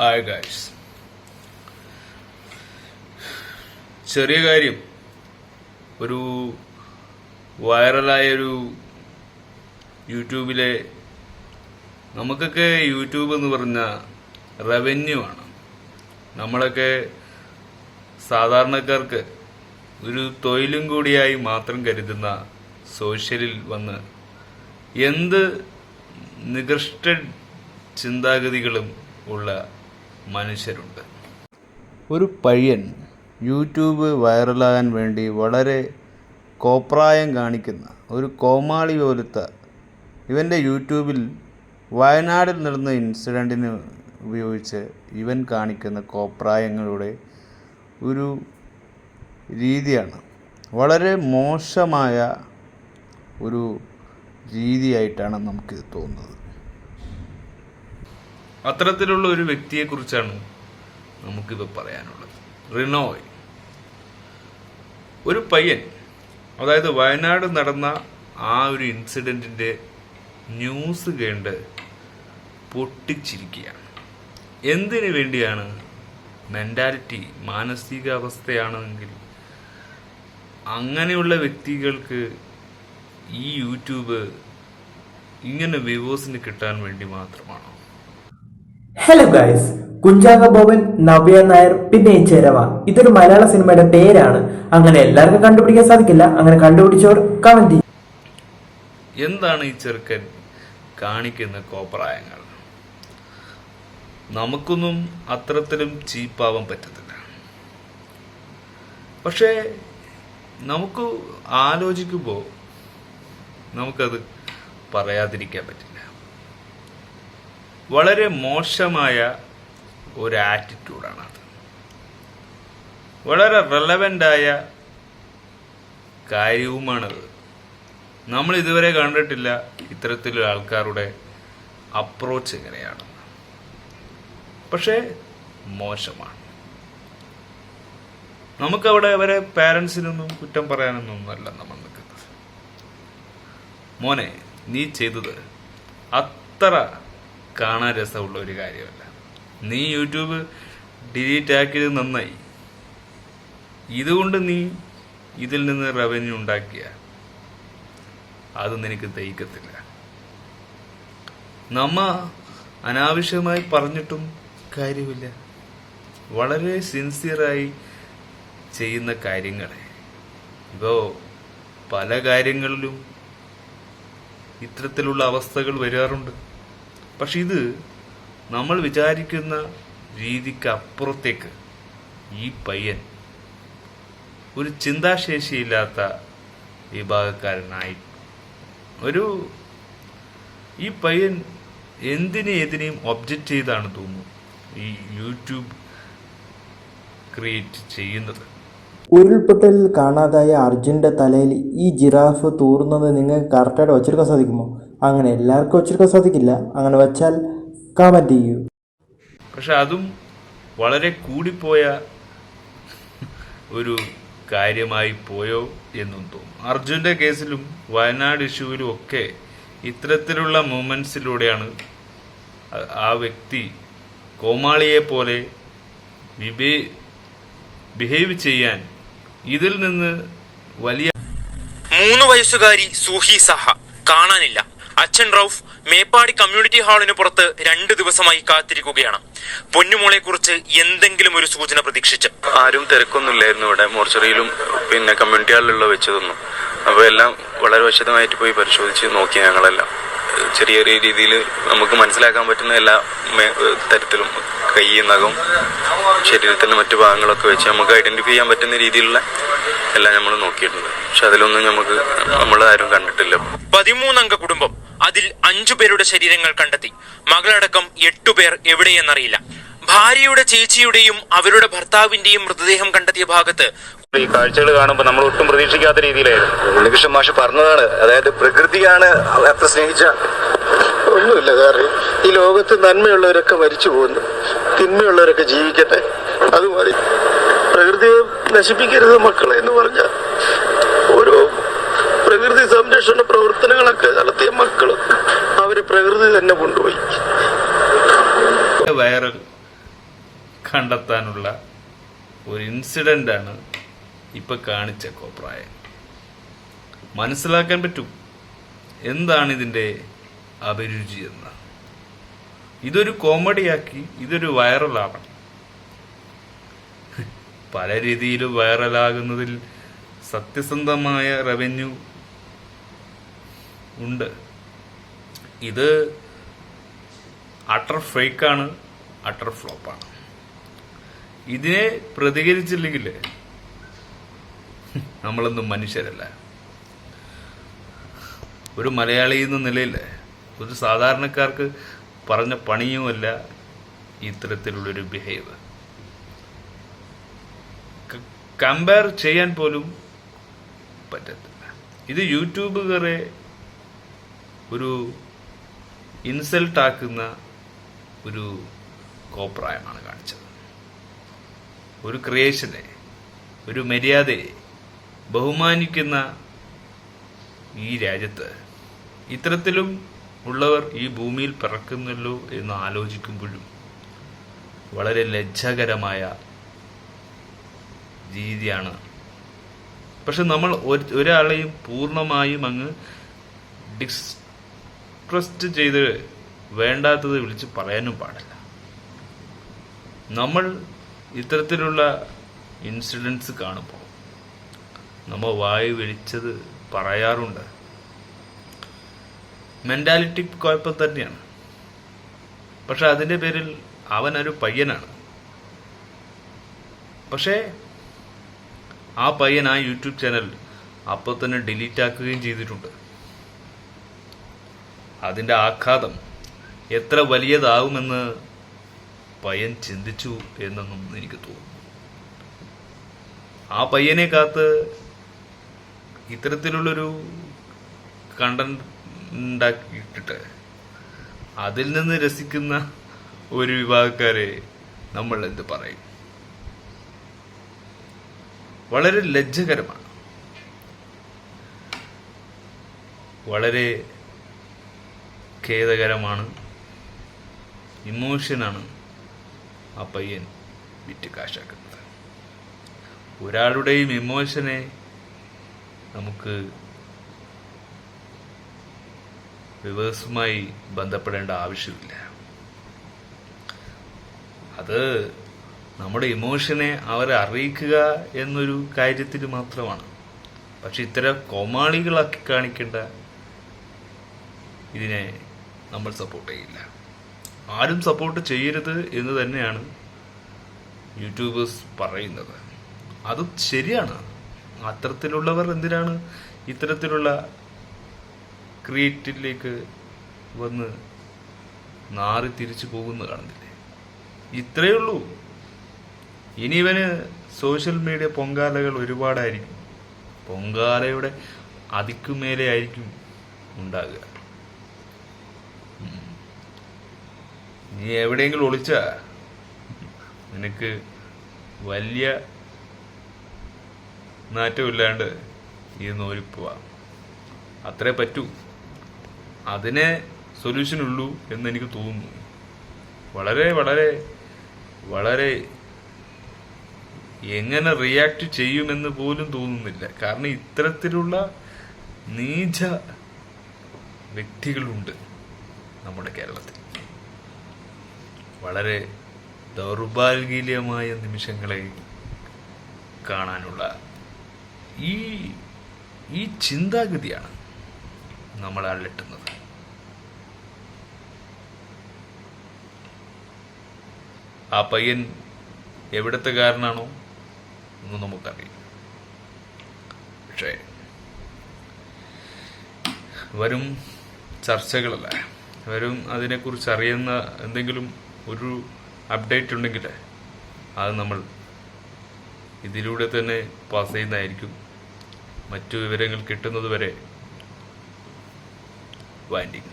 Hi guys ചെറിയ കാര്യം. ഒരു വൈറലായൊരു യൂട്യൂബിലെ നമുക്കൊക്കെ യൂട്യൂബ് എന്ന് പറഞ്ഞ റവന്യൂ ആണ്. നമ്മളൊക്കെ സാധാരണക്കാർക്ക് ഒരു തൊഴിലും കൂടിയായി മാത്രം കരുതുന്ന സോഷ്യലിൽ വന്ന് എന്ത് നികൃഷ്ട ചിന്താഗതികളും ഉള്ള മനുഷ്യരുണ്ട്. ഒരു പയ്യൻ യൂട്യൂബ് വൈറലാകാൻ വേണ്ടി വളരെ കോപ്രായം കാണിക്കുന്ന ഒരു കോമാളി പോലത്തെ ഇവന്റെ യൂട്യൂബിൽ വയനാടിൽ നടന്ന ഇൻസിഡന്റിന് ഉപയോഗിച്ച് ഇവൻ കാണിക്കുന്ന കോപ്രായങ്ങളുടെ ഒരു രീതിയാണ്. വളരെ മോശമായ ഒരു രീതിയായിട്ടാണ് നമുക്ക് തോന്നുന്നത്. അത്തരത്തിലുള്ള ഒരു വ്യക്തിയെക്കുറിച്ചാണ് നമുക്കിത് പറയാനുള്ളത്. റിനോയ്. ഒരു പയ്യൻ അതായത് വയനാട് നടന്ന ആ ഒരു ഇൻസിഡന്റിന്റെ ന്യൂസ് കേണ്ട് പൊട്ടിച്ചിരിക്കുകയാണ്. എന്തിനു വേണ്ടിയാണ് മെന്റാലിറ്റി മാനസികാവസ്ഥയാണെങ്കിൽ അങ്ങനെയുള്ള വ്യക്തികൾക്ക് ഈ യൂട്യൂബ് ഇങ്ങനെ വ്യൂവേഴ്സിന് കിട്ടാൻ വേണ്ടി മാത്രമാണോ? ഹലോ ഗൈസ് കുഞ്ചാക ബോബൻ നവ്യ നായർ പിന്നെ ചേരവ. ഇതൊരു മലയാള സിനിമയുടെ പേരാണ്. അങ്ങനെ എല്ലാവർക്കും കണ്ടുപിടിക്കാൻ സാധിക്കില്ല. അങ്ങനെ കണ്ടുപിടിച്ചവർ കമന്റ് എന്താണ് ഈ ചെറുക്കൻ കാണിക്കുന്ന കോപ്രായങ്ങൾ? നമുക്കൊന്നും അത്തരത്തിലും ചീപ്പാവാൻ പറ്റത്തില്ല. പക്ഷേ നമുക്ക് ആലോചിക്കുമ്പോൾ നമുക്കത് പറയാതിരിക്കാൻ പറ്റില്ല. വളരെ മോശമായ ഒരു ആറ്റിറ്റ്യൂഡാണ് അത്. വളരെ റെലവന്റായ കാര്യവുമാണത് നമ്മൾ ഇതുവരെ കണ്ടിട്ടില്ല ഇത്തരത്തിലുള്ള ആൾക്കാരുടെ അപ്രോച്ച് എങ്ങനെയാണ്. പക്ഷേ മോശമാണ്. നമുക്കവിടെ അവരെ പാരൻസിനൊന്നും കുറ്റം പറയാനൊന്നും അല്ല നമ്മൾ മോനെ നീ ചെയ്തത് അത്ര കാണാൻ രസമുള്ള ഒരു കാര്യമല്ല. നീ യൂട്യൂബ് ഡിലീറ്റ് ആക്കിയത് നന്നായി. ഇതുകൊണ്ട് നീ ഇതിൽ നിന്ന് റവന്യൂ ഉണ്ടാക്കിയ അത് നിനക്ക് ദഹിക്കത്തില്ല. നമ്മ അനാവശ്യമായി പറഞ്ഞിട്ടും കാര്യമില്ല. വളരെ സിൻസിയറായി ചെയ്യുന്ന കാര്യങ്ങളെ. ഇപ്പോ പല കാര്യങ്ങളിലും ഇത്തരത്തിലുള്ള അവസ്ഥകൾ വരാറുണ്ട്. പക്ഷെ ഇത് നമ്മൾ വിചാരിക്കുന്ന രീതിക്ക് അപ്പുറത്തേക്ക് ഈ പയ്യൻ ഒരു ചിന്താശേഷിയില്ലാത്ത വിഭാഗക്കാരനായി ഒരു ഈ പയ്യൻ എന്തിനെ ഏതിനെയും ഒബ്ജക്റ്റ് ചെയ്താണ് തോന്നുന്നു ഈ യൂട്യൂബ് ക്രിയേറ്റ് ചെയ്യുന്നത്. ഉരുൾപൊട്ടലിൽ കാണാതായ അർജുന്റെ തലയിൽ ഈ ജിറാഫ് തൂറുന്നത് നിങ്ങൾക്ക് കറക്റ്റായിട്ട് വച്ചെടുക്കാൻ സാധിക്കുമോ? അങ്ങനെ എല്ലാവർക്കും വച്ചെടുക്കാൻ സാധിക്കില്ല. അങ്ങനെ വെച്ചാൽ കമന്റ് ചെയ്യൂ. പക്ഷെ അതും വളരെ കൂടിപ്പോയ ഒരു കാര്യമായി പോയോ എന്നും തോന്നും. അർജുന്റെ കേസിലും വയനാട് ഇഷ്യൂവിലും ഒക്കെ ഇത്തരത്തിലുള്ള മൂമെൻസിലൂടെയാണ് ആ- ആ വ്യക്തി കോമാളിയെ പോലെ വിബേ ബിഹേവ് ചെയ്യാൻ ഇതിൽ നിന്ന് വലിയ മൂന്ന് വയസ്സുകാരി സൂഹി സഹ കാണാനില്ല. അച്ഛൻ റൌഫ് മേപ്പാടി കമ്മ്യൂണിറ്റി ഹാളിന് പുറത്ത് രണ്ടു ദിവസമായി കാത്തിരിക്കുകയാണ്. പൊന്നുമോളെ കുറിച്ച് എന്തെങ്കിലും ഒരു സൂചന പ്രതീക്ഷിച്ച്. ആരും തിരക്കൊന്നുമില്ലായിരുന്നു ഇവിടെ. മോർച്ചറിയിലും പിന്നെ കമ്മ്യൂണിറ്റി ഹാളിലുള്ള വെച്ചതൊന്നും അപ്പോൾ എല്ലാം വളരെ വിശദമായിട്ട് പോയി പരിശോധിച്ച് നോക്കി ഞങ്ങളെല്ലാം. ചെറിയ ചെറിയ രീതിയിൽ നമുക്ക് മനസ്സിലാക്കാൻ പറ്റുന്ന എല്ലാ തരത്തിലും കൈ നഖം ശരീരത്തിന്റെ മറ്റു ഭാഗങ്ങളൊക്കെ വെച്ച് നമുക്ക് ഐഡന്റിഫൈ ചെയ്യാൻ പറ്റുന്ന രീതിയിലുള്ള എല്ലാം നമ്മൾ നോക്കിയിട്ടുണ്ട്. പക്ഷെ അതിലൊന്നും നമുക്ക് നമ്മൾ ആരും കണ്ടിട്ടില്ല. പതിമൂന്നംഗ കുടുംബം അതിൽ അഞ്ചു പേരുടെ ശരീരങ്ങൾ കണ്ടെത്തി. മകളടക്കം എട്ടുപേർ എവിടെയെന്നറിയില്ല. ഭാര്യയുടെ ചേച്ചിയുടെയും അവരുടെ ഭർത്താവിന്റെയും മൃതദേഹം കണ്ടെത്തിയ ഭാഗത്ത് ഈ കാഴ്ചകൾ കാണുമ്പോൾ നമ്മൾ ഒട്ടും പ്രതീക്ഷിക്കാത്ത രീതിയിലായിരുന്നു. ഉണ്ണികൃഷ്ണൻ മാഷ് പറഞ്ഞതാണ്. അതായത് പ്രകൃതിയാണ് അത്ര സ്നേഹിച്ച ഒന്നുമില്ല കാരണം ഈ ലോകത്ത് നന്മയുള്ളവരൊക്കെ മരിച്ചു പോകുന്നു. തിന്മയുള്ളവരൊക്കെ ജീവിക്കട്ടെ. അത് മതി. പ്രകൃതിയെ നശിപ്പിക്കരുത് മക്കളെ എന്ന് പറഞ്ഞ ഓരോ പ്രകൃതി സംരക്ഷണ പ്രവർത്തനങ്ങളൊക്കെ നടത്തിയ മക്കൾ അവർ പ്രകൃതി തന്നെ കൊണ്ടുപോയി. വൈറൽ കണ്ടെത്താനുള്ള ഒരു ഇൻസിഡന്റ് ആണ് ഇപ്പൊ കാണിച്ച കോപ്രായം. മനസ്സിലാക്കാൻ പറ്റും എന്താണ് ഇതിന്റെ അഭിരുചി എന്ന്. ഇതൊരു കോമഡിയാക്കി ഇതൊരു വൈറലാവണം. പല രീതിയിലും വൈറലാകുന്നതിൽ സത്യസന്ധമായ റവന്യൂ ഉണ്ട്. ഇത് അട്ടർ ഫേക്കാണ് അട്ടർ ഫ്ലോപ്പാണ്. ഇതിനെ പ്രതികരിച്ചില്ലെങ്കിൽ നമ്മളൊന്നും മനുഷ്യരല്ല. ഒരു മലയാളി എന്ന നിലയിൽ ഒരു സാധാരണക്കാർക്ക് പറഞ്ഞ പണിയുമല്ല ഇത്തരത്തിലുള്ളൊരു ബിഹേവ് കമ്പയർ ചെയ്യാൻ പോലും പറ്റത്തില്ല. ഇത് യൂട്യൂബുകാരെ ഒരു ഇൻസൾട്ടാക്കുന്ന ഒരു കോപ്രായമാണ് കാണിച്ചത്. ഒരു ക്രിയേഷനെ ഒരു മര്യാദയെ ബഹുമാനിക്കുന്ന ഈ രാജ്യത്ത് ഇത്തരത്തിലും ഉള്ളവർ ഈ ഭൂമിയിൽ പിറക്കുന്നല്ലോ എന്ന് ആലോചിക്കുമ്പോഴും വളരെ ലജ്ജാകരമായ രീതിയാണ്. പക്ഷെ നമ്മൾ ഒരു- ഒരാളെയും പൂർണമായും അങ്ങ് ഡിസ്ട്രസ്റ്റ് ചെയ്ത് വേണ്ടാത്തത് വിളിച്ച് പറയാനും പാടില്ല. നമ്മൾ ഇത്തരത്തിലുള്ള ഇൻസിഡൻസ് കാണുമ്പോൾ നമ്മൾ വായു വിളിച്ചത് പറയാറുണ്ട്. മെന്റാലിറ്റി കുഴപ്പം തന്നെയാണ്. പക്ഷെ അതിന്റെ പേരിൽ അവനൊരു പയ്യനാണ്. പക്ഷേ ആ പയ്യൻ ആ യൂട്യൂബ് ചാനൽ അപ്പോൾ തന്നെ ഡിലീറ്റ് ആക്കുകയും ചെയ്തിട്ടുണ്ട്. അതിന്റെ ആഘാതം എത്ര വലിയതാവുമെന്ന് പയ്യൻ ചിന്തിച്ചു എന്നൊന്നും എനിക്ക് തോന്നുന്നു. ആ പയ്യനെ കാത്ത് ഇത്തരത്തിലുള്ളൊരു കണ്ടന്റ് അതിൽ നിന്ന് രസിക്കുന്ന ഒരു വിഭാഗക്കാരെ നമ്മൾ എന്ത് പറയും? വളരെ ലജ്ജകരമാണ്. വളരെ ഖേദകരമാണ്. ഇമോഷനാണ്. ആ പയ്യൻ വിറ്റ് കാശാക്കുന്നത്. ഒരാളുടെയും ഇമോഷനെ നമുക്ക് വിവേഴ്സുമായി ബന്ധപ്പെടേണ്ട ആവശ്യമില്ല. അത് നമ്മുടെ ഇമോഷനെ അവരെ അറിയിക്കുക എന്നൊരു കാര്യത്തിൽ മാത്രമാണ്. പക്ഷെ ഇത്തരം കോമാളികളാക്കി കാണിക്കേണ്ട ഇതിനെ നമ്മൾ സപ്പോർട്ട് ചെയ്യില്ല. ആരും സപ്പോർട്ട് ചെയ്യരുത് എന്ന് തന്നെയാണ് യൂട്യൂബേഴ്സ് പറയുന്നത്. അത് ശരിയാണ്. അത്തരത്തിലുള്ളവർ എന്തിനാണ് ഇത്തരത്തിലുള്ള ക്രിയേറ്റിലേക്ക് വന്ന് നാറി തിരിച്ചു പോകുന്ന കാണുന്നില്ലേ? ഇത്രയേ ഉള്ളൂ. ഇനി ഇവന് സോഷ്യൽ മീഡിയ പൊങ്കാലകൾ ഒരുപാടായിരിക്കും. പൊങ്കാലയുടെ അതിക്കുമേലെ ആയിരിക്കും ഉണ്ടാകുക. നീ എവിടെയെങ്കിലും ഒളിച്ച? നിനക്ക് വലിയ നാറ്റമില്ലാണ്ട് ഈ നോരിപ്പോവാ അത്രേ പറ്റൂ. അതിനെ സൊല്യൂഷൻ ഉള്ളൂ എന്ന് എനിക്ക് തോന്നുന്നു. വളരെ വളരെ വളരെ എങ്ങനെ റിയാക്ട് ചെയ്യുമെന്ന് പോലും തോന്നുന്നില്ല. കാരണം ഇത്തരത്തിലുള്ള നീച വ്യക്തികളുണ്ട് നമ്മുടെ കേരളത്തിൽ. വളരെ ദൗർഭാഗ്യമായ നിമിഷങ്ങളെ കാണാനുള്ള ഈ ഈ ചിന്താഗതിയാണ് നമ്മൾ അലട്ടുന്നത്. ആ പയ്യൻ എവിടത്തെ കാരനാണോ എന്ന് നമുക്കറിയാം പക്ഷേ വരും ചർച്ചകളല്ല. വരും അതിനെക്കുറിച്ച് അറിയുന്ന എന്തെങ്കിലും ഒരു അപ്ഡേറ്റ് ഉണ്ടെങ്കിൽ അത് നമ്മൾ ഇതിലൂടെ തന്നെ പാസ് ചെയ്യുന്നതായിരിക്കും. മറ്റു വിവരങ്ങൾ കിട്ടുന്നത് വരെ വാൻഡിങ്